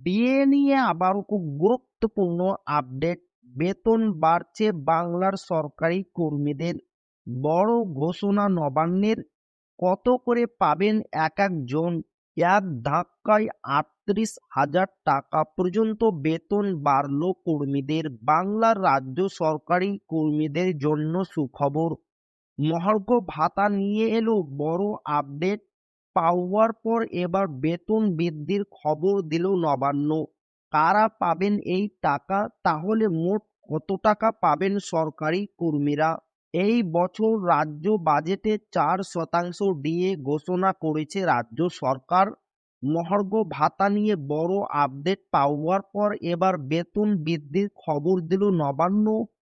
বিয়ে নিয়ে আবারও খুব গুরুত্বপূর্ণ আপডেট। বেতন বাড়ছে বাংলার সরকারি কর্মীদের। বড় ঘোষণা নবান্নের। কত করে পাবেন এক একজন? এক ধাক্কায় আটত্রিশ হাজার টাকা পর্যন্ত বেতন বাড়ল কর্মীদের। বাংলার রাজ্য সরকারি কর্মীদের জন্য সুখবর। মহার্ঘ ভাতা নিয়ে এলো বড় আপডেট। পাওয়ার পর এবার বেতন বৃদ্ধির খবর দিল নবান্ন। কারা পাবেন এই টাকা? তাহলে মোট কত টাকা পাবেন সরকারি কর্মীরা? এই বছর রাজ্য বাজেটে চার শতাংশ দিয়ে ঘোষণা করেছে রাজ্য সরকার। মহার্ঘ ভাতা নিয়ে বড় আপডেট পাওয়ার পর এবার বেতন বৃদ্ধির খবর দিল নবান্ন।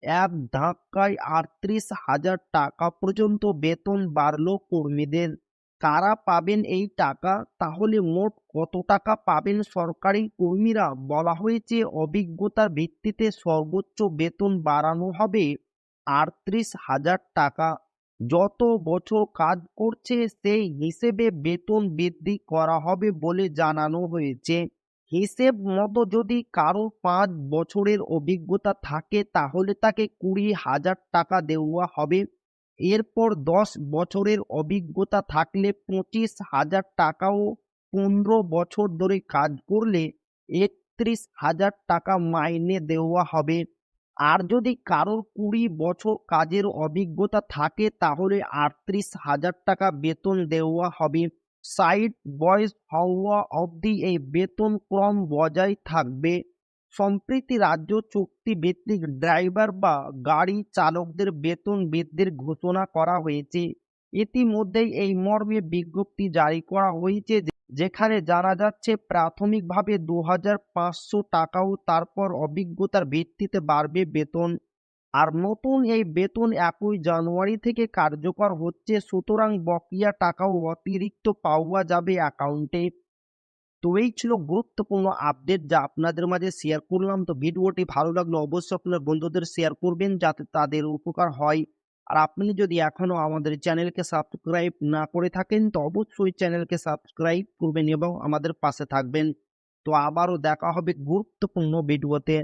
এক ধাক্কায় আটত্রিশ হাজার টাকা পর্যন্ত বেতন বাড়ল কর্মীদের। কারা পাবেন এই টাকা? তাহলে মোট কত টাকা পাবেন সরকারি কর্মীরা? বলা হয়েছে অভিজ্ঞতার ভিত্তিতে সর্বোচ্চ বেতন বাড়ানো হবে আটত্রিশ হাজার টাকা। যত বছর কাজ করছে, সেই হিসেবে বেতন বৃদ্ধি করা হবে বলে জানানো হয়েছে। হিসেব মতো যদি কারও পাঁচ বছরের অভিজ্ঞতা থাকে, তাহলে তাকে কুড়ি হাজার টাকা দেওয়া হবে। এরপর দশ বছরের অভিজ্ঞতা থাকলে পঁচিশ হাজার টাকাও পনেরো বছর ধরে কাজ করলে একত্রিশ হাজার টাকা মাইনে দেওয়া হবে। আর যদি কারোর কুড়ি বছর কাজের অভিজ্ঞতা থাকে, তাহলে আটত্রিশ হাজার টাকা বেতন দেওয়া হবে। সাইড বয়স হওয়া অবধি এই বেতন ক্রম বজায় থাকবে। সম্প্রতি রাজ্য চুক্তিভিত্তিক ড্রাইভার বা গাড়ি চালকদের বেতন বৃদ্ধির ঘোষণা করা হয়েছে। ইতিমধ্যেই এই মর্মে বিজ্ঞপ্তি জারি করা হয়েছে যেখানে জানা যাচ্ছে, প্রাথমিকভাবে দু হাজার পাঁচশো টাকাও তারপর অভিজ্ঞতার ভিত্তিতে বাড়বে বেতন। আর নতুন এই বেতন একই জানুয়ারি থেকে কার্যকর হচ্ছে, সুতরাং বকেয়া টাকাও অতিরিক্ত পাওয়া যাবে অ্যাকাউন্টে। তো এই ছিল গুরুত্বপূর্ণ আপডেট যা আপনাদের মাঝে শেয়ার করলাম। তো ভিডিওটি ভালো লাগলে অবশ্যই আপনার বন্ধুদের শেয়ার করবেন যাতে তাদের উপকার হয়। আর আপনি যদি এখনও আমাদের চ্যানেলকে সাবস্ক্রাইব না করে থাকেন, তো অবশ্যই চ্যানেলকে সাবস্ক্রাইব করবেন এবং আমাদের পাশে থাকবেন। তো আবারও দেখা হবে গুরুত্বপূর্ণ ভিডিওতে।